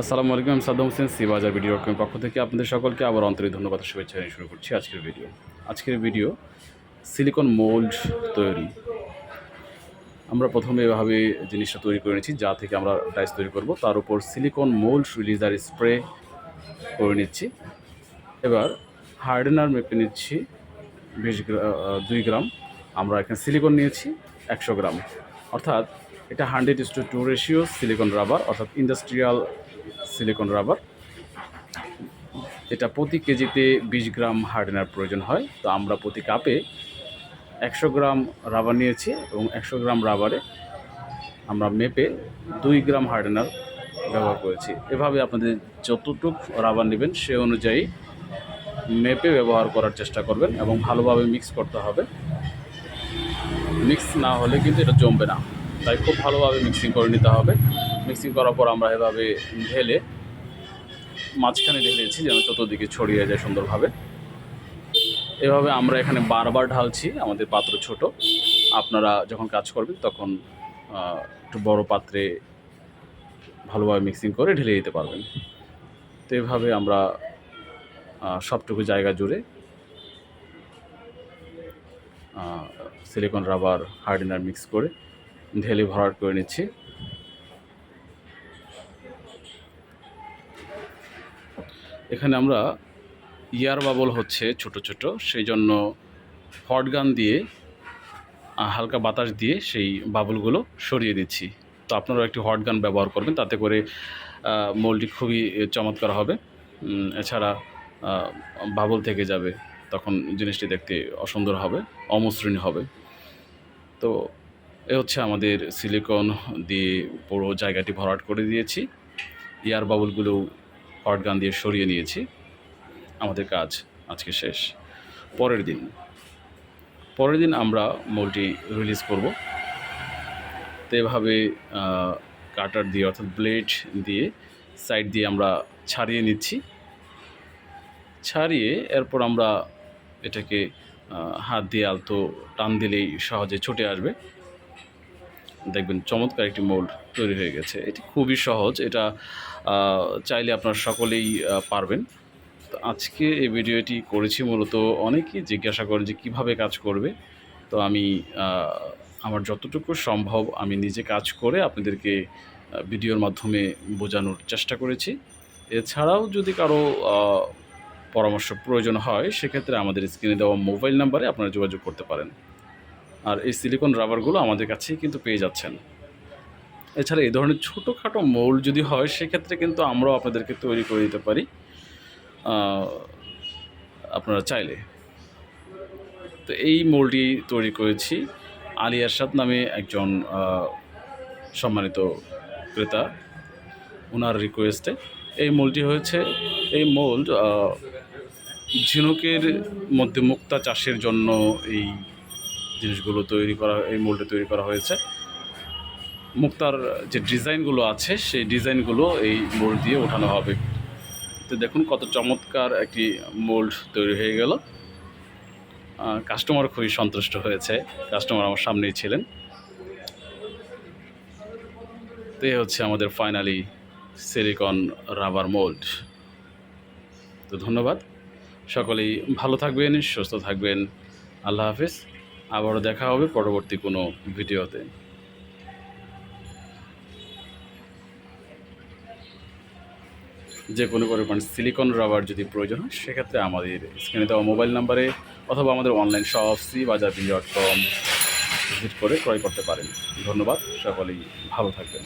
আসসালামু আলাইকুম, আমি Saddam Hossain C Bazar video dot পক্ষ থেকে আপনাদের সকলকে আবার আন্তরিক ধন্যবাদ শুভেচ্ছা জানিয়ে শুরু করছি আজকের ভিডিও। আজকের ভিডিও সিলিকন মোল্ড তৈরি। আমরা প্রথমে এভাবে জিনিসটা তৈরি করে নিচ্ছি, যা থেকে আমরা ডাইস তৈরি করব। তার উপর সিলিকন মোল্ড রিলিজার স্প্রে করে নিচ্ছি। এবার হার্ডেনার মেপে নিচ্ছি, বিশ দুই গ্রাম। আমরা এখানে সিলিকন নিয়েছি, একশো গ্রাম। অর্থাৎ এটা hundred is two two ratio silicon rubber, অর্থাৎ ইন্ডাস্ট্রিয়াল সিলিকন রাবার। এটা প্রতি কেজিতে বিশ গ্রাম হার্ডেনার প্রয়োজন হয়। তো আমরা প্রতি কাপে একশো গ্রাম রাবার নিয়েছি এবং একশো গ্রাম রাবারে আমরা মেপে দুই গ্রাম হার্ডেনার ব্যবহার করেছি। এভাবে আপনাদের যতটুক রাবার নেবেন সে অনুযায়ী মেপে ব্যবহার করার চেষ্টা করবেন এবং ভালোভাবে মিক্স করতে হবে। মিক্স না হলে কিন্তু এটা জমবে না। তাই খুব ভালোভাবে মিক্সিং করে নিতে হবে। মিক্সিং করার পর আমরা এভাবে ঢেলে মাঝখানে ঢেলেছি যেন চতুর্দিকে ছড়িয়ে যায় সুন্দরভাবে। এভাবে আমরা এখানে বারবার ঢালছি, আমাদের পাত্র ছোট। আপনারা যখন কাজ করবেন তখন একটু বড় পাত্রে ভালোভাবে মিক্সিং করে ঢেলে দিতে পারবেন। তো এভাবে আমরা সবটুকু জায়গা জুড়ে সিলিকন রাবার হার্ডিনার মিক্স করে ঢেলে ভরাট করে নিচ্ছি। এখানে আমরা ইয়ার বাবল হচ্ছে ছোট ছোট, সেই জন্য হট গান দিয়ে হালকা বাতাস দিয়ে সেই বাবলগুলো সরিয়ে দিচ্ছি। তো আপনারাও একটি হট গান ব্যবহার করবেন, তাতে করে মোলটি খুবই চমৎকার হবে। এছাড়া বাবল থেকে যাবে, তখন জিনিসটি দেখতে অসুন্দর হবে, অমসৃণ হবে। তো এ হচ্ছে আমাদের সিলিকন দিয়ে পুরো জায়গাটি ভরাট করে দিয়েছি। এয়ার বাবলগুলো হট গান দিয়ে সরিয়ে নিয়েছি। আমাদের কাজ আজকে শেষ। পরের দিন। পরের দিন আমরা মোলটি রিলিজ করব। তো এভাবে কাটার দিয়ে অর্থাৎ ব্লেড দিয়ে সাইড দিয়ে আমরা ছাড়িয়ে নিচ্ছি। ছাড়িয়ে এরপর আমরা এটাকে হাত দিয়ে আলতো টান দিলেই সহজে ছুটে আসবে। দেখবেন চমৎকার একটি মোল্ড তৈরি হয়ে গেছে। এটি খুবই সহজ। এটা চাইলে আপনারা সকলেই পারবেন। তো আজকে এই ভিডিওটি করেছি মূলত অনেকেই জিজ্ঞাসা করেন যে কীভাবে কাজ করবে। তো আমি আমার যতটুকু সম্ভব আমি নিজে কাজ করে আপনাদেরকে ভিডিওর মাধ্যমে বোঝানোর চেষ্টা করেছি। এছাড়াও যদি কারও পরামর্শ প্রয়োজন হয়, সেক্ষেত্রে আমাদের স্ক্রিনে দেওয়া মোবাইল নাম্বারে আপনারা যোগাযোগ করতে পারেন। আর এই সিলিকন রাবারগুলো আমাদের কাছেই কিন্তু পেয়ে যাচ্ছেন। এছাড়া এই ধরনের ছোটোখাটো মোল্ড যদি হয়, সেক্ষেত্রে কিন্তু আমরাও আপনাদেরকে তৈরি করে দিতে পারি। আপনারা চাইলে। তো এই মোলটি তৈরি করেছি। আলী আরশাদ নামে একজন সম্মানিত ক্রেতা ওনার রিকোয়েস্টে এই মোলটি হয়েছে। এই মোল্ড ঝিনুকের মধ্যে মুক্তা চাষের জন্য এই জিনিসগুলো তৈরি করা, এই মোল্ডে তৈরি করা হয়েছে। মুক্তার যে ডিজাইনগুলো আছে, সেই ডিজাইনগুলো এই মোল্ড দিয়ে ওঠানো হবে। তো দেখুন কত চমৎকার একটি মোল্ড তৈরি হয়ে গেল। কাস্টমার খুবই সন্তুষ্ট হয়েছে। কাস্টমার আমার সামনেই ছিলেন। তো এই হচ্ছে আমাদের ফাইনালি সিলিকন রাবার মোল্ড। তো ধন্যবাদ। সকলেই ভালো থাকবেন, সুস্থ থাকবেন। আল্লাহ হাফিজ। আবারও দেখা হবে পরবর্তী কোনো ভিডিওতে। যে কোনো পরিমাণ সিলিকন রাবার যদি প্রয়োজন হয়, সেক্ষেত্রে আমাদের স্ক্রিনে দেওয়া মোবাইল নাম্বারে অথবা আমাদের online shop C Bazar dot com visit করে ক্রয় করতে পারেন। ধন্যবাদ, সকলেই ভালো থাকবেন।